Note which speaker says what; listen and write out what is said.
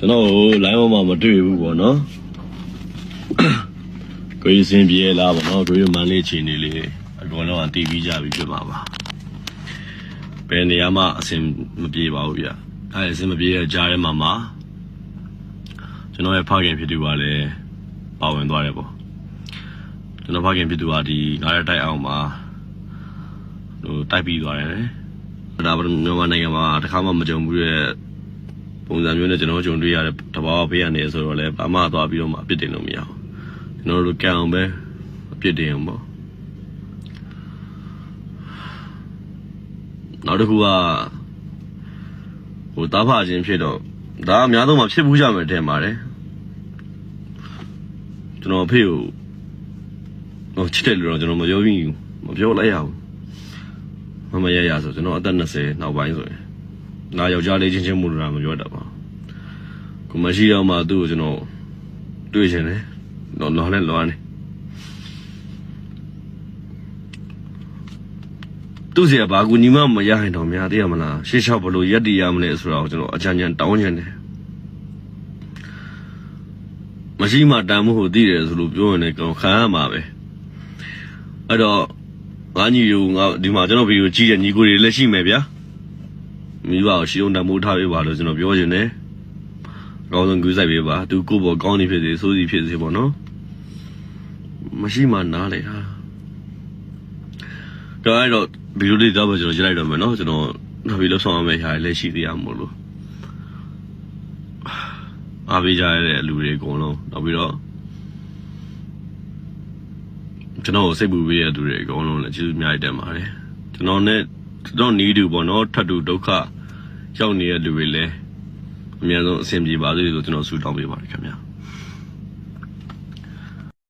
Speaker 1: ကျွန်တော်ကို line ပေါ်မှာမတွေ့ဘူးပေါ့နော်ကိုကြီးစင်ပြေလားပေါ့နော်ကိုကြီးမန်လေးချီနေလေးအကုန်လုံးကတီးပြီးကြပြီဖြစ်မှာပါဘယ်နေရာမှအဆင်မပြေပါဘူးဗျအဲအဆင်မပြေတဲ့ကြားထဲမှာမှာကျွန်တော်ရဲ့ဖခင်ဖြစ်သူကလည်းပါဝင်သွားတယ်ပေါ့ကျွန်တော်ဖခင်ဖြစ်သူကဒီငါးရက်တိုက်အောင်မှာဟိုတိုက်ပြီးသွားတယ်ဒါပေမဲ့မြန်မာနိုင်ငံမှာတစ်ခါမှမကြုံဘူးတဲ့ ပုံစံမျိုးနဲ့ကျွန်တော်ကြုံတွေ့ရတဲ့တဘာဝဘေးရနေဆိုတော့လည်းဘာမှသွားပြီးတော့မှအပြစ်တင်လို့မရဘူးကျွန်တော်တို့ကံအောင်ပဲအပြစ်တင်အောင်ပေါ့နောက်တစ်ခုကဟိုတားဖာခြင်းဖြစ်တော့ဒါအများဆုံးမှဖြစ်ဘူးကြမယ်တဲ့ပါတယ်ကျွန်တော်အဖေကိုဟိုချစ်တယ်လို့တော့ကျွန်တော်မပြောဘူးမပြောလိုက်ရဘူးမမရရဆိုကျွန်တော်အသက်20နောက်ပိုင်းဆိုရင် ငါယောက်ျားလေးချင်းချင်းမူလာမပြောတတ်ပါဘူးကိုမရှိတော့မှသူ့ကိုကျွန်တော်တွေ့ချင်တယ်တော့လောနဲ့လောနေသူ့စီကဘာကူညီမမရရင်တော့များသိရမလားရှေ့လျှောက်ဘလို့ရက်တည်ရမလဲဆိုတော့ကျွန်တော်အကြံဉာဏ်တောင်းချင်တယ်မရှိမှတန်မှုကိုသိတယ်ဆိုလို့ပြောရင်လည်းကျွန်တော်ခံရမှာပဲအဲ့တော့ငါညီကိုငါဒီမှာကျွန်တော်ဗီဒီယိုကြည့်တဲ့ညီကိုတွေလည်းရှိမယ်ဗျာ မိဘကိုရှင်းအောင်တမိုးထားပေးပါလို့ကျွန်တော်ပြောချင်တယ်အကောင်းဆုံးကူးဆိုင်ပေးပါသူကိုယ့်ဘောကောင်းနေဖြစ်စေဆိုးစီဖြစ်စေပေါ့နော်မရှိမှနားလေတာတော့အဲ့တော့ဗီဒီယိုလေးတော့ကျွန်တော်ကြည့်လိုက်တော့မယ်နော်ကျွန်တော်နောက်ပြီးလို့ဆောင်ရမယ့်ဟာလည်းရှိသေးရမို့လို့အားပေးကြရတဲ့လူတွေအကုန်လုံးနောက်ပြီးတော့ကျွန်တော်ကိုစိတ်ပူပေးရတဲ့သူတွေအကုန်လုံးလည်းကျေးဇူးအများကြီးတင်ပါတယ်ကျွန်တော်နဲ့ကျွန်တော်နီးတူပေါ့နော်ထပ်တူဒုက္ခ ရောက်နေတဲ့လူတွေလည်းအများဆုံးအဆင်ပြေပါစေလို့ကျွန်တော်ဆုတောင်းပေးပါတယ်ခင်ဗျာ